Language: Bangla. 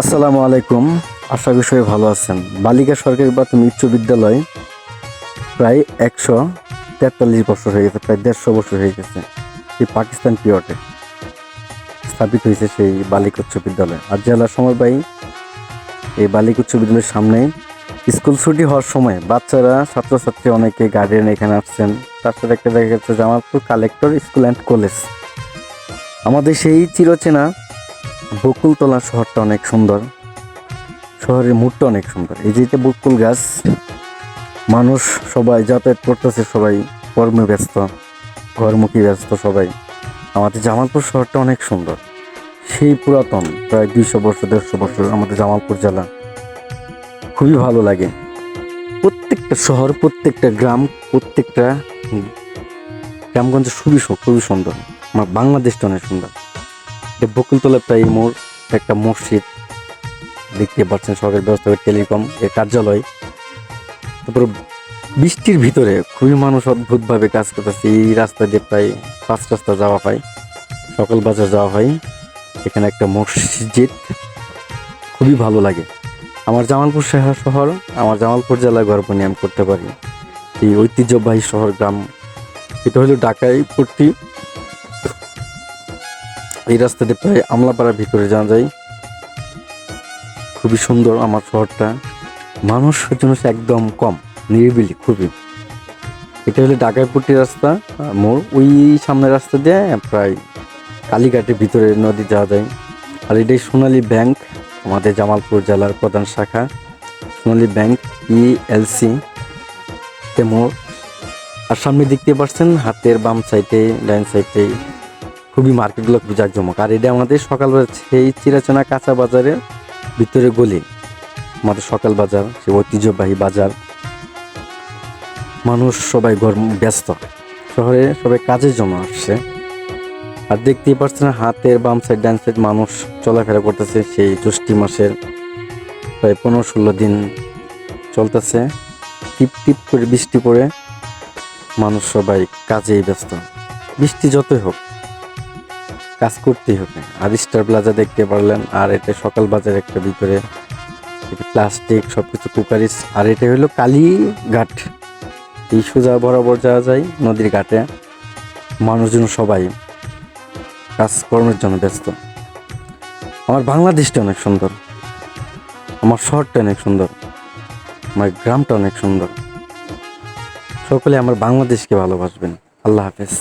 আসসালামু আলাইকুম। আশা করি সবাই ভালো আছেন। বালিকা সরকারি প্রাথমিক উচ্চ বিদ্যালয় প্রায় একশো তেতাল্লিশ বছর হয়ে গেছে, প্রায় দেড়শো বছর হয়ে গেছে। এই পাকিস্তান পিরিয়ডে স্থাপিত হয়েছে সেই বালিকা উচ্চ বিদ্যালয়। আর জেলা সমবায়ী এই বালিকা উচ্চ বিদ্যালয়ের সামনে স্কুল ছুটি হওয়ার সময় বাচ্চারা, ছাত্রছাত্রী অনেকে গার্ডিয়ান এখানে আসছেন। তার সাথে একটা দেখা যাচ্ছে Jamalpur collector school and college আমাদের সেই চিরচেনা বকুলতলা শহরটা অনেক সুন্দর। শহরের মুডটা অনেক সুন্দর। এই যে বকুল গাছ, মানুষ সবাই যাতায়াত করতেছে, সবাই কর্মে ব্যস্ত, ঘরমুখী ব্যস্ত সবাই। আমাদের জামালপুর শহরটা অনেক সুন্দর। সেই পুরাতন, প্রায় দুইশো বছর, দেড়শো বছর আমাদের জামালপুর জেলা। খুবই ভালো লাগে। প্রত্যেকটা শহর, প্রত্যেকটা গ্রাম, প্রত্যেকটা গ্রামগঞ্জ খুবই খুবই সুন্দর। আমার বাংলাদেশটা অনেক সুন্দর। বকুলতলা প্রায় মোড় একটা মসজিদ দেখতে পাচ্ছেন সরকারি ব্যবস্থা টেলিকম এর কার্যালয়। তারপর বৃষ্টির ভিতরে খুবই মানুষ অদ্ভুতভাবে কাজ করতেছে। এই রাস্তা দিয়ে প্রায় পাঁচ রাস্তা যাওয়া হয়, সকাল বাজার যাওয়া হয়। এখানে একটা মসজিদ, খুবই ভালো লাগে। আমার জামালপুর শহর শহর, আমার জামালপুর জেলায় গর্ব নিয়ে আমি করতে পারি। এই ঐতিহ্যবাহী শহর গ্রাম, এটা হলো ঢাকায় প্রতি এই রাস্তাটি প্রায় আমলাপাড়ার ভিতরে যাওয়া যায়। খুবই সুন্দর আমার শহরটা। মানুষ জন্য একদম কম, নিরিবিলি, খুবই। এটা হলো ডাকাইপট্টি রাস্তা মোর ওই সামনের রাস্তা দিয়ে প্রায় কালীঘাটের ভিতরে নদী যাওয়া যায়। আর এটাই সোনালী ব্যাংক, আমাদের জামালপুর জেলার প্রধান শাখা। সোনালী ব্যাংক ইএলসি তে মোড়। আর সামনে দেখতে পাচ্ছেন হাতের বাম সাইডে ডাইন সাইডে খুবই মার্কেটগুলো খুবই জাঁকজমক আর এটা আমাদের সকালবেলা সেই চিরাচনা কাঁচা বাজারের ভিতরে গলি। আমাদের সকাল বাজার, সে ঐতিহ্যবাহী বাজার। মানুষ সবাই ঘর ব্যস্ত। শহরে সবাই কাজের জন্য আসছে। আর দেখতেই পাচ্ছেন হাতের বাম সাইড ডান সাইড মানুষ চলাফেরা করতেছে সেই জ্যৈষ্ঠী মাসের প্রায় পনেরো ষোলো দিন চলতেছে। টিপ টিপ করে বৃষ্টি পড়ে মানুষ সবাই কাজেই ব্যস্ত। বৃষ্টি যতই হোক। কাজ করতেই হবে। আর স্টার প্লাজা দেখতে পারলেন, আর এটা সকাল বাজার একটা ভিতরে। প্লাস্টিক সব কিছু কুকারিস। আর এটা হলো কালীঘাট। এই সোজা বরাবর যাওয়া যায় নদীর ঘাটে। মানুষজন সবাই কাজকর্মের জন্য ব্যস্ত। আমার বাংলাদেশটা অনেক সুন্দর। আমার শহরটা অনেক সুন্দর। আমার গ্রামটা অনেক সুন্দর। সকলে আমার বাংলাদেশকে ভালোবাসবেন। আল্লাহ হাফেজ।